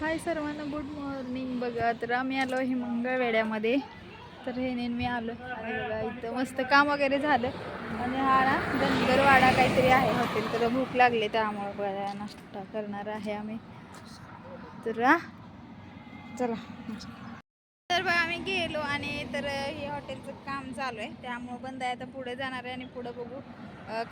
हाय सर्वांना good morning. बघा तर आम्ही आलो हे मंगळवेड्यामध्ये. तर हे नेहमी मी आलो. आणि बघा इथं मस्त काम वगैरे झालं. आणि हा ना धनगरवाडा काहीतरी आहे हॉटेल. तर भूक लागली त्यामुळं बघा नाश्ता करणार आहे आम्ही. तर चला. तर बघा आम्ही गेलो आणि तर हे हॉटेलचं काम चालू आहे. त्यामुळं बंद आहे. आता पुढे जाणार आहे आणि पुढं बघू.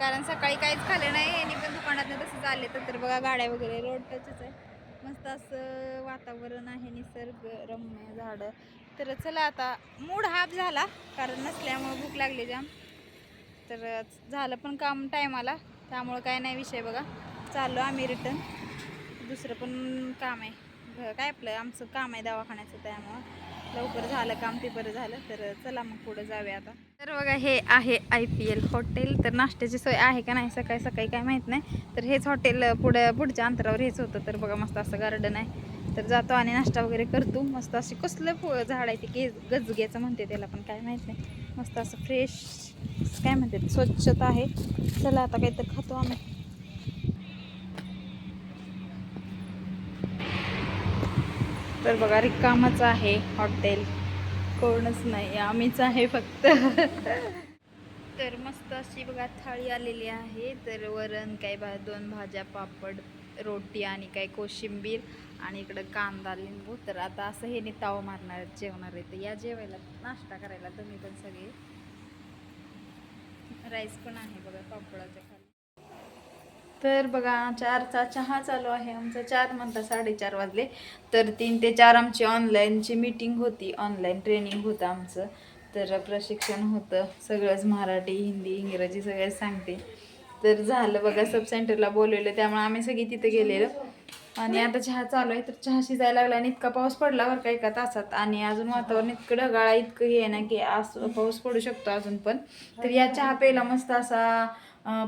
कारण सकाळी काहीच खाल्लं नाही. आणि पण दुकानात तसंच आले. तर तर बघा गाड्या वगैरे रोड टचच आहे. मस्त असं वातावरण आहे निसर्ग रम्य झाडं. तर चला आता मूड हाफ झाला कारण नसल्यामुळं भूक लागली जाम. तर झालं पण काम टायमाला त्यामुळं काय नाही विषय बघा. चाललो आम्ही रिटर्न दुसरं पण काम आहे. काय आपलं आमचं काम आहे दवाखान्याचं त्यामुळं. लवकर झालं काम ते बरं झालं तर चला मग पुढं जाऊया आता. तर बघा हे आहे आय पी एल हॉटेल. तर नाश्त्याची सोय आहे का नाही? सकाळी सकाळी काय माहीत नाही. तर हेच हॉटेल पुढं पुढच्या अंतरावर हेच होतं. तर बघा मस्त असं गार्डन आहे. तर जातो आणि नाश्ता वगैरे करतो. मस्त अशी कसलं फु झाड आहे ते गे गजग्याचं म्हणते त्याला पण काय माहीत नाही. मस्त असं फ्रेश काय म्हणते स्वच्छता आहे. चला आता काहीतरी खातो आम्ही. तर बघा रिकामच आहे हॉटेल. कोणच नाही आम्हीच आहे फक्त. तर मस्त अशी बघा थाळी आलेली आहे. तर वरण काय भा दोन भाज्या पापड रोटी आणि काय कोशिंबीर आणि इकडं कांदा लिंबू. तर आता असं हे नी ताव मारणार आहेत, जेवणार आहे तर या जेवायला नाश्ता करायला तुम्ही पण सगळे. राईस पण आहे बघा पापडाचा. तर बघा चारचा चहा चालू आहे. आमचा चार म्हणता साडेचार वाजले. तर तीन ते चार आमची ऑनलाईनची मीटिंग होती. ऑनलाईन ट्रेनिंग होतं आमचं. तर प्रशिक्षण होतं. सगळंच मराठी हिंदी इंग्रजी सगळं सांगते. तर झालं बघा सब सेंटरला बोलवलं. त्यामुळे आम्ही सगळी तिथे गेलेलो. आणि आता चहा चालू आहे. तर चहा शिजायला लागला आणि इतका पाऊस पडला बरं का एका तासात. आणि अजून वातावरण इतकं ढगाळा इतकं हे आहे ना की आज पाऊस पडू शकतो अजून पण. तर या चहा प्यायला मस्त असा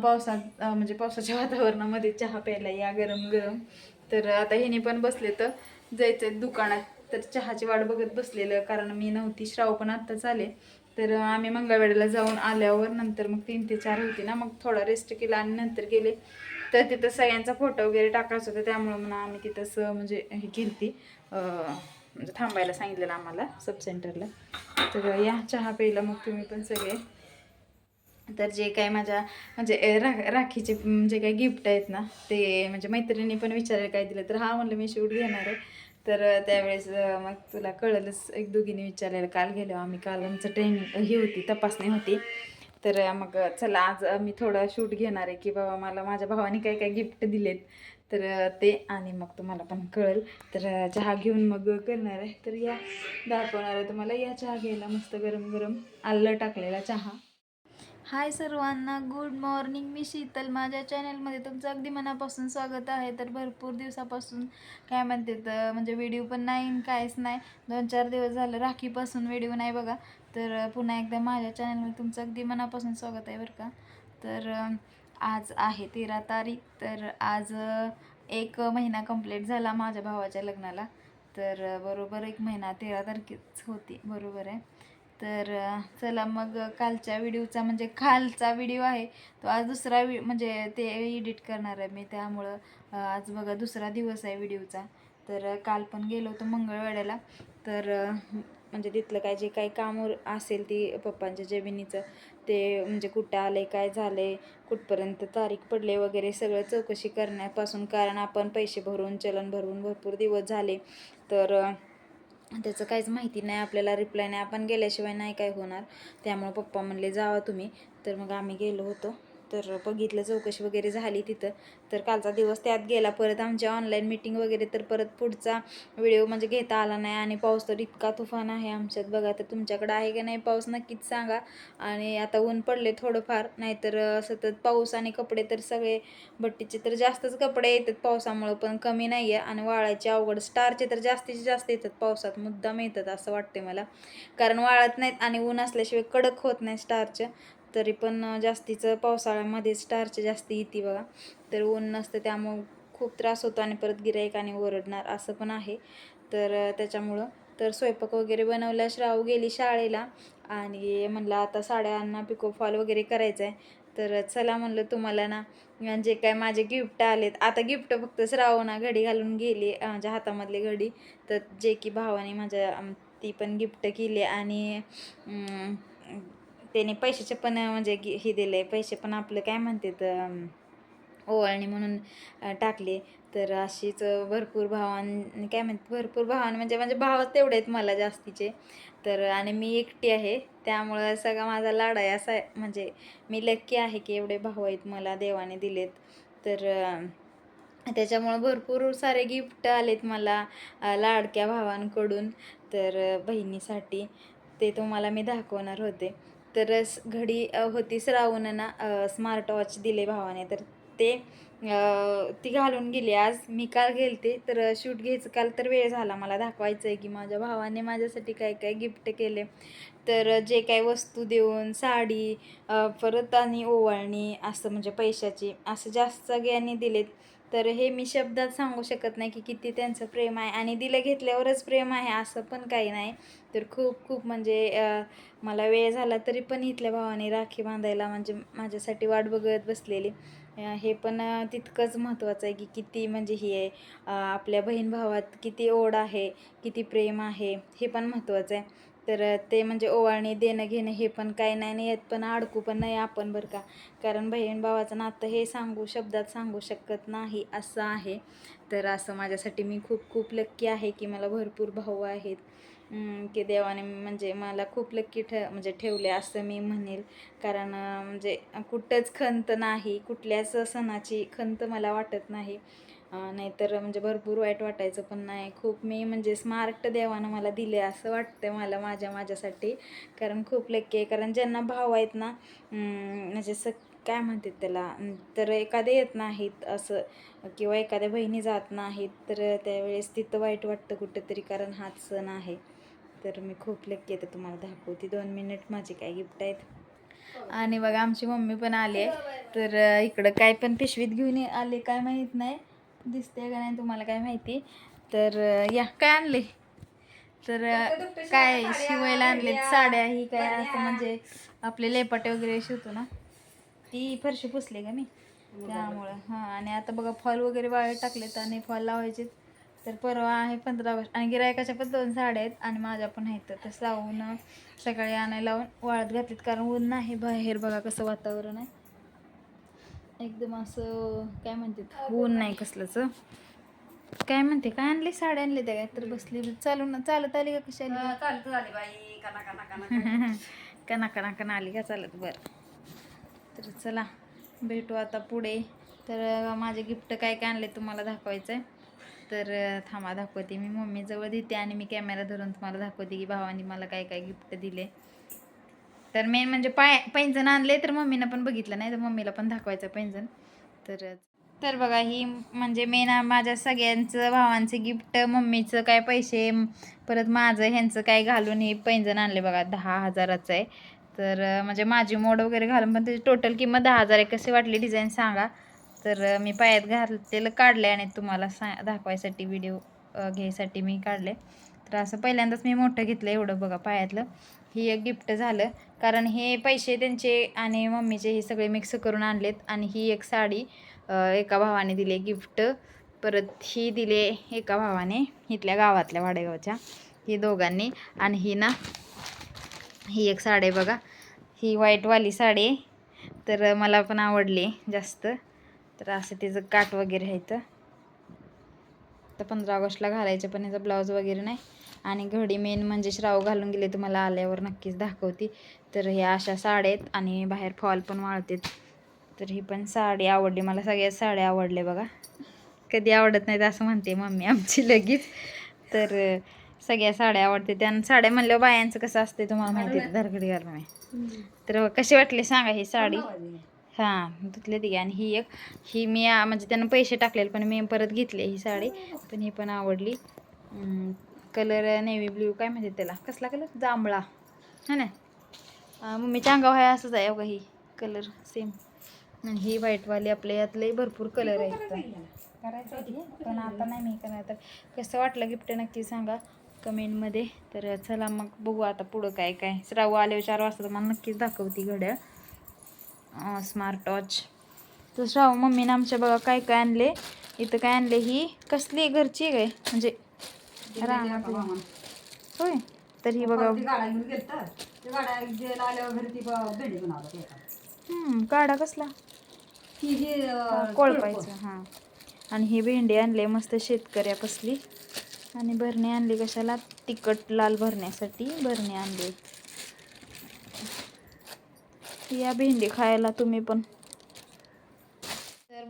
पावसात म्हणजे पावसाच्या वातावरणामध्ये चहा प्यायला या गरम गरम तर आता ह्याने पण बसले तर जायचं दुकानात. तर चहाची वाट बघत बसलेलं कारण मी नव्हती. श्राव पण आत्ताच आले. तर आम्ही मंगळवेढ्याला जाऊन आल्यावर नंतर मग तीन ते चार होती ना मग थोडा रेस्ट केला आणि नंतर गेले. तर तिथं सगळ्यांचा फोटो वगैरे टाकायचा होता. त्यामुळं म्हणा आम्ही तिथंच म्हणजे हे केली ती म्हणजे थांबायला सांगितलेलं आम्हाला सब सेंटरला तर या चहा प्यायला मग तुम्ही पण सगळे. तर जे काही माझ्या म्हणजे रा राखीचे जे काही गिफ्ट आहेत ना ते म्हणजे मैत्रिणी पण विचारायला काय दिलं तर हा म्हणलं मी शूट घेणार आहे. तर त्यावेळेस मग तुला कळलंच एक दोघीने विचारलेलं काल गेलो आम्ही काल आमचं ट्रेनिंग ही होती तपासणी होती. तर मग चला आज मी थोडं शूट घेणार आहे की बाबा मला माझ्या भावाने काय काय गिफ्ट दिलेत. तर ते आणि मग तुम्हाला पण कळेल. तर चहा घेऊन मग करणार आहे. तर या दाखवणार आहे तुम्हाला या चहा घ्यायला मस्त गरम गरम आलं टाकलेला चहा. हाय सर्वांना गुड मॉर्निंग मी शीतल. माझ्या चॅनलमध्ये तुमचं अगदी मनापासून स्वागत आहे. तर भरपूर दिवसापासून काय म्हणते तर म्हणजे व्हिडिओ पण नाही कायच काहीच नाही. दोन चार दिवस झालं राखीपासून व्हिडिओ नाही बघा. तर पुन्हा एकदा माझ्या चॅनलमध्ये तुमचं अगदी मनापासून स्वागत आहे बरं का. तर आज आहे तेरा तारीख. तर आज एक महिना कंप्लीट झाला माझ्या भावाच्या लग्नाला. तर बरोबर एक महिना तेरा तारखेच होती. बरोबर आहे. तर चला मग कालच्या व्हिडिओचा म्हणजे कालचा व्हिडिओ आहे तो आज दुसरा वि म्हणजे ते एडिट करणार आहे मी त्यामुळं आज बघा दुसरा दिवस आहे व्हिडिओचा. तर काल पण गेलो होतो मंगळवाड्याला तर म्हणजे तिथलं काय जे काही काम असेल ती पप्पांच्या जमिनीचं ते म्हणजे कुठं आले काय झाले कुठपर्यंत तारीख पडले वगैरे सगळं चौकशी करण्यापासून कारण आपण पैसे भरून चलन भरून भरपूर दिवस झाले. तर त्याचं काहीच माहिती नाही आपल्याला रिप्लाय नाही. आपण गेल्याशिवाय नाही काय होणार. त्यामुळं पप्पा म्हणले जावा तुम्ही. तर मग आम्ही गेलो होतो. तर बघितलं चौकशी वगैरे झाली तिथं. तर कालचा दिवस त्यात गेला. परत आमची ऑनलाईन मीटिंग वगैरे तर परत पुढचा व्हिडिओ म्हणजे घेता आला नाही आणि पाऊस तर इतका तुफान आहे आमच्यात. बघा तर तुमच्याकडं आहे का नाही पाऊस नक्कीच सांगा. आणि आता ऊन पडले थोडंफार नाहीतर सतत पाऊस आणि कपडे तर सगळे भट्टीचे तर जास्तच कपडे येतात पावसामुळं पण कमी नाही आहे आणि वाळायचे अवघड स्टारचे तर जास्तीचे जास्त येतात पावसात. मुद्दाम येतात असं वाटते मला. कारण वाळत नाहीत आणि ऊन असल्याशिवाय कडक होत नाही स्टारचं. तरी पण जास्तीचं पावसाळ्यामध्ये स्टारचे जास्ती येते बघा. तर ऊन नसतं त्यामुळं खूप त्रास होतो आणि परत गिराईकाने ओरडणार असं पण आहे. तर त्याच्यामुळं तर स्वयंपाक वगैरे बनवल्या श्राव गेली शाळेला आणि म्हणलं आता साड्यांना पिको फॉल वगैरे करायचं आहे. तर चला म्हणलं तुम्हाला ना जे काय माझे गिफ्ट आलेत. आता गिफ्ट फक्त श्रावणा घडी घालून गेली माझ्या हातामधली घडी. तर जे की भावाने माझ्या ती पण गिफ्ट केली आणि त्याने पैशाचे पण म्हणजे गि- हे दिले पैसे पण आपलं काय म्हणतात ओवाळणी म्हणून टाकले. तर अशीच भरपूर भावान काय म्हणते भरपूर भावान म्हणजे म्हणजे भाव तेवढे आहेत मला जास्तीचे. तर आणि मी एकटी आहे. त्यामुळं सगळा माझा लाडा आहे. असा आहे. म्हणजे मी लक्की आहे की एवढे भाऊ आहेत मला देवाने दिलेत. तर त्याच्यामुळं भरपूर सारे गिफ्ट आलेत मला लाडक्या भावांकडून. तर बहिणीसाठी. ते तुम्हाला मी दाखवणार होते. तर घडी होती श्रावणाना स्मार्ट वॉच दिले भावाने. तर ते ती घालून गेली. आज मी काल गेलते तर शूट घ्यायचं काल तर वेळ झाला. मला दाखवायचं आहे की माझ्या भावाने माझ्यासाठी काय काय गिफ्ट केले. तर जे काही वस्तू देऊन साडी परत आणि ओवाळणी असं म्हणजे पैशाची असं जास्त सगळ्यांनी दिलेत. तर हे मी शब्दात सांगू शकत नाही की किती त्यांचं प्रेम आहे. आणि दिलं घेतल्यावरच प्रेम आहे असं पण काही नाही. तर खूप खूप म्हणजे मला वेळ झाला तरी पण इथल्या भावाने राखी बांधायला म्हणजे माझ्यासाठी वाट बघत बसलेली. हे पण तितकंच महत्त्वाचं आहे की किती म्हणजे हे आहे आपल्या बहीण भावात किती ओढ आहे किती प्रेम आहे हे पण महत्त्वाचं आहे. तर ते म्हणजे ओवाळणी देणं घेणं हे पण काही नाही नाही येत पण अडकू पण नाही आपण बरं का. कारण बहीण भावाचं नातं हे सांगू शब्दात सांगू शकत नाही असं आहे. तर असं माझ्यासाठी मी खूप खूप लक्की आहे की मला भरपूर भाऊ आहेत. की देवाने म्हणजे मला खूप लक्की ठ म्हणजे ठेवले असं मी म्हणेल. कारण म्हणजे कुठंच खंत नाही कुठल्याच सणाची खंत मला वाटत नाही. नाहीतर म्हणजे भरपूर वाईट वाटायचं पण नाही. खूप मी म्हणजे स्मार्ट देवानं मला दिले असं वाटतं मला माझ्या माझ्यासाठी. कारण खूप लक्की आहे. कारण ज्यांना भाव आहेत ना म्हणजे स काय म्हणतात त्याला तर एखादे येत नाहीत असं किंवा एखाद्या बहिणी जात नाहीत तर त्यावेळेस तिथं वाईट वाटतं कुठंतरी कारण हाच सण आहे. तर मी खूप लक्की येते तुम्हाला दाखवते. दोन मिनिट माझे काय गिफ्ट आहेत. आणि बघा आमची मम्मी पण आली आहे. तर इकडं काय पण पिशवीत घेऊन ये- आले काय माहीत नाही. दिसते का नाही तुम्हाला काय माहिती? तर या काय आणले? तर काय शिवायला आणलेत? साड्या ही काय असं म्हणजे आपले लेपाटे वगैरे शिवतो ना ती फरशी पुसली का मी? त्यामुळं हां आणि आता बघा फॉल वगैरे वाळत टाकलेत आणि फॉल लावायचे तर परवा आहे पंधरा ऑगस्ट आणि गिरायकाच्या पण दोन साड्या आहेत आणि माझ्या पण आहेत. तर लावून सकाळी आणायला लावून वाळत घातलीत. कारण ऊन नाही बाहेर बघा कसं वातावरण आहे. एकदम असं काय म्हणतात ऊन नाही कसलंच. काय म्हणते काय आणले? साड्या आणले त्या काय तर बसली. चालून चालत आली का कशी आली? चालत झाली बाई. कना कना कना कना कना कना आली का चालत? बरं. तर चला भेटू आता पुढे. तर माझे गिफ्ट काय काय आणले तुम्हाला दाखवायचं आहे तर थांबा दाखवते मी. मम्मीजवळ देते आणि मी कॅमेरा धरून तुम्हाला दाखवते की भावानी मला काय काय गिफ्ट दिले. तर मेन म्हणजे पाय पैंजण आणले तर मम्मीनं पण बघितलं नाही तर मम्मीला पण दाखवायचं पैंजण. तर तर बघा ही म्हणजे मेन माझ्या सगळ्यांचं भावांचे गिफ्ट मम्मीचं काय पैसे परत माझं ह्यांचं काय घालून हे पैंजण आणले बघा दहा हजाराचं आहे. तर म्हणजे माझी मोड वगैरे घालून पण त्याची टोटल किंमत दहा हजार आहे. कशी वाटली डिझाईन सांगा. तर मी पायात घातलेलं काढलं आणि तुम्हाला सा दाखवायसाठी व्हिडिओ घ्यायसाठी मी काढले तर असं पहिल्यांदाच मी मोठं घेतलं एवढं बघा पायातलं. ही एक गिफ्ट झालं. कारण हे पैसे त्यांचे आणि मम्मीचे हे सगळे मिक्स करून आणलेत आणि ही एक साडी एका भावाने दिली गिफ्ट परत ही दिले एका भावाने इथल्या गावातल्या वाडेगावच्या ही दोघांनी. आणि ही ना ही एक साडी आहे बघा. ही व्हाईटवाली साडी आहे. तर मला पण आवडली जास्त. तर असं तिचं काट वगैरे आहे तर पंधरा ऑगस्टला घालायचं पण ह्याचा ब्लाऊज वगैरे नाही. आणि घडी मेन म्हणजे श्राव घालून गेले तुम्हाला आल्यावर नक्कीच दाखवते. तर ह्या अशा साड्या आहेत आणि बाहेर फॉल पण वाळतात. तर ही पण साडी आवडली मला सगळ्या साड्या आवडल्या बघा. कधी आवडत नाहीत असं म्हणते मम्मी आमची लगेच. तर सगळ्या साड्या आवडते त्यानं साड्या म्हणल्यावर बायांचं कसं असते तुम्हाला माहिती आहे? धरगडी घालून तर कशी वाटली सांगा ही साडी? हां धुतले ती आणि ही एक ही मी म्हणजे त्यानं पैसे टाकलेले पण मी परत घेतली ही साडी. पण ही पण आवडली. कलर नेव्ही ब्ल्यू काय म्हणते त्याला? कसला कलर? जांभळा. है ना? मम्मीच्या अंगावर आहे असंच आहे बघा ही कलर सेम आणि ही व्हाईटवाली आपल्या यातले भरपूर कलर आहेत. करायचं आहे पण आता नाही मी करणार. तर कसं वाटलं गिफ्ट नक्की सांगा कमेंटमध्ये. तर चला मग बघू आता पुढं काय काय. श्रावू आल्यावर चार वाजता तर मला नक्कीच दाखवती घड्याळ. स्मार्ट वॉच तर श्राव मम्मीनं आमच्या बघा काय काय आणले? इथं काय आणले ही? कसली घरची काय? म्हणजे होय. तर ही बघा. ती गाड्या घेऊन गेलतं ते गाड्या गेला आल्यावर घरी ती ब- भेंडी बनवलं ते एका. हम्म, काढा कसला? ती जी अं, कोळपायचं हां. आणि ही भेंडी आणली मस्त शेतकऱ्या कसली. आणि भरणी आणली कशाला? तिखट लाल भरण्यासाठी भरणी आणली. या भेंडी खायला तुम्ही पण.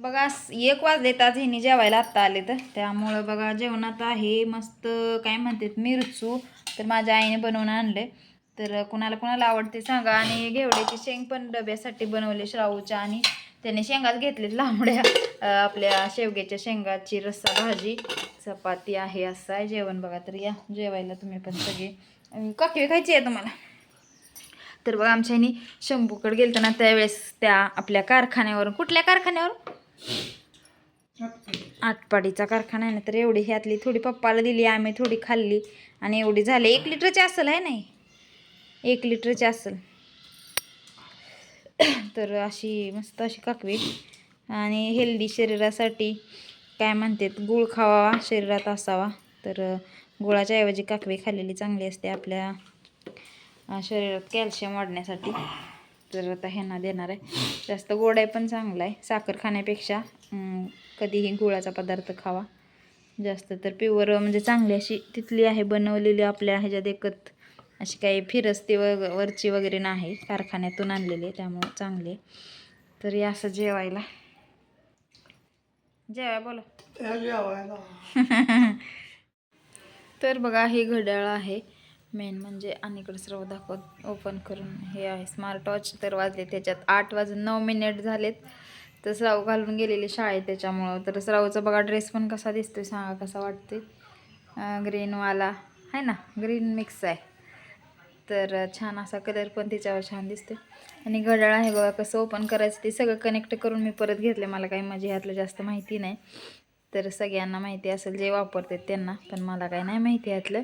बघा एक वाजले आज हिने जेवायला आत्ता आले तर त्यामुळं बघा जेवणात आहे मस्त काय म्हणतात मिरचू तर माझ्या आईने बनवून आणले तर कुणाला कुणाला आवडते सांगा. आणि घेवड्याची शेंग पण डब्यासाठी बनवले श्रावूच्या आणि त्याने शेंगाच घेतलेत लांबड्या. आपल्या शेवग्याच्या शेंगाची रस्सा भाजी चपाती आहे असं आहे जेवण. बघा तर या जेवायला तुम्ही पण सगळे. काकी काकवी खायची आहे तुम्हाला? तर बघा आमच्या ह्यानी शंभूकडे गेलं ना त्यावेळेस त्या आपल्या कारखान्यावरून. कुठल्या कारखान्यावर आटपाडीचा कारखाना आहे ना तर एवढी ह्यातली थोडी पप्पाला दिली आम्ही थोडी खाल्ली आणि एवढी झाली. एक लिटरची असेल आहे नाही एक लिटरची असेल तर अशी मस्त अशी काकवी. आणि हेल्दी शरीरासाठी काय म्हणतात गुळ खावा शरीरात असावा. तर गुळाच्या ऐवजी काकवी खाल्लेली चांगली असते आपल्या शरीरात कॅल्शियम वाढण्यासाठी. तर आता ह्यांना देणार आहे. जास्त गोड आहे पण चांगला आहे. साखर खाण्यापेक्षा कधीही गुळाचा पदार्थ खावा. जास्त तर प्युअर म्हणजे चांगली अशी तिथली आहे बनवलेली आपल्या ह्याच्यात एकत अशी काही फिरस्ती वग वरची वगैरे नाही. कारखान्यातून आणलेली त्यामुळं चांगली तर हे असं जेवायला. जेवाय बोला. तर बघा हे घड्याळ आहे. मेन म्हणजे अलीकडे सर्व दाखवत ओपन करून हे आहे. स्मार्ट वॉच तर वाजले त्याच्यात आठ वाजून नऊ मिनिट झालेत. तर स्राव घालून गेलेली शाळेत त्याच्यामुळं. तर स्रावचा बघा ड्रेस पण कसा दिसतोय सांगा कसा वाटते ग्रीनवाला आहे ना ग्रीन मिक्स आहे. तर छान असा कलर पण तिच्यावर छान दिसते आणि घड्याळ आहे बघा कसं ओपन करायचं ते सगळं कनेक्ट करून मी परत घेतलं मला काही माझ्या ह्यातलं जास्त माहिती नाही. तर सगळ्यांना माहिती असेल जे वापरतात त्यांना पण मला काही नाही माहिती यातलं.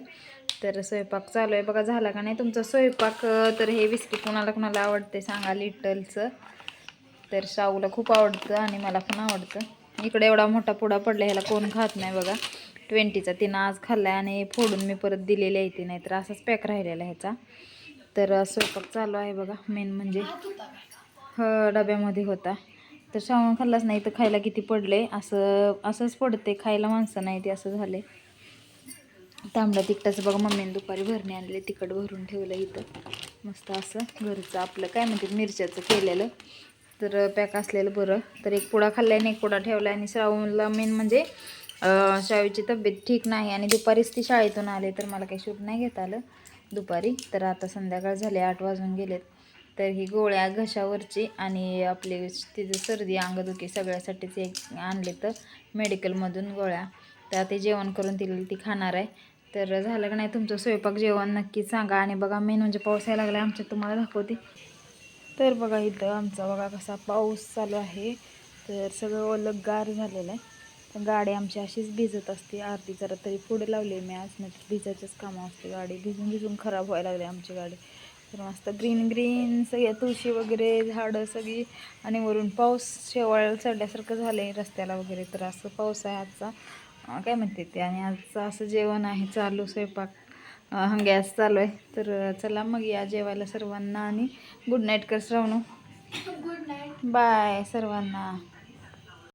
तर स्वयंपाक चालू आहे बघा झाला का नाही तुमचा स्वयंपाक? तर हे बिस्किट कुणाला कुणाला आवडते सांगा लिटलचं. तर शाहूला खूप आवडतं आणि मला पण आवडतं. इकडे एवढा मोठा पुडा पडला ह्याला कोण खात नाही बघा. ट्वेंटीचा तिनं आज खाल्ला आणि फोडून मी परत दिलेली आहे ती नाही तर असाच पॅक राहिलेला ह्याचा. तर स्वयंपाक चालू आहे बघा मेन म्हणजे. ह डब्यामध्ये होता. तर श्रावण खाल्लाच नाही तर खायला किती पडले? असं असंच पडते. खायला माणसं नाही ते असं झाले. तांबडा तिकटाचं बघा मम्मीने दुपारी भरणे आणले. तिखट भरून ठेवलं इथं. मस्त असं घरचं आपलं काय म्हणते मिरच्याचं केलेलं. तर पॅक असलेलं बरं. तर एक पुडा खाल्लाय आणि एक पुडा ठेवला आणि श्रावणला मेन म्हणजे शाळेची तब्येत ठीक नाही. आणि दुपारीच ती शाळेतून आले. तर मला काही शूट नाही घेता आलं दुपारी. तर आता संध्याकाळ झाले. आठ वाजून गेलेत. तर ही गोळ्या घशावरची आणि आपली तिचं सर्दी अंगदुखी सगळ्यासाठीच एक आणले तर मेडिकलमधून गोळ्या. तर ते जेवण करून तिला ती खाणार आहे. तर झालं का नाही तुमचं स्वयंपाक जेवण नक्की सांगा. आणि बघा मेन म्हणजे पाऊस यायला लागला आमच्या तुम्हाला दाखवते. तर बघा इथं आमचा बघा कसा पाऊस चालू आहे. तर सगळं ओलं गार झालेलं आहे. तर गाडी आमची अशीच भिजत असते. आरती जरा तरी पुढे लावली मी आज नाही भिजायचंच कामं असते. गाडी भिजून भिजून खराब व्हायला लागली आमची गाडी. तर मस्त ग्रीन ग्रीन सगळ्या तुळशी वगैरे झाडं सगळी. आणि वरून पाऊस शेवाळ चढल्यासारखं झालं आहे रस्त्याला वगैरे. तर असं पाऊस आहे आजचा. काय म्हणते ते? आणि आजचं असं जेवण आहे चालू स्वयंपाक गॅस चालू आहे. तर चला मग या जेवायला सर्वांना आणि गुड नाईट कर श्रावणू. गुड नाईट बाय सर्वांना.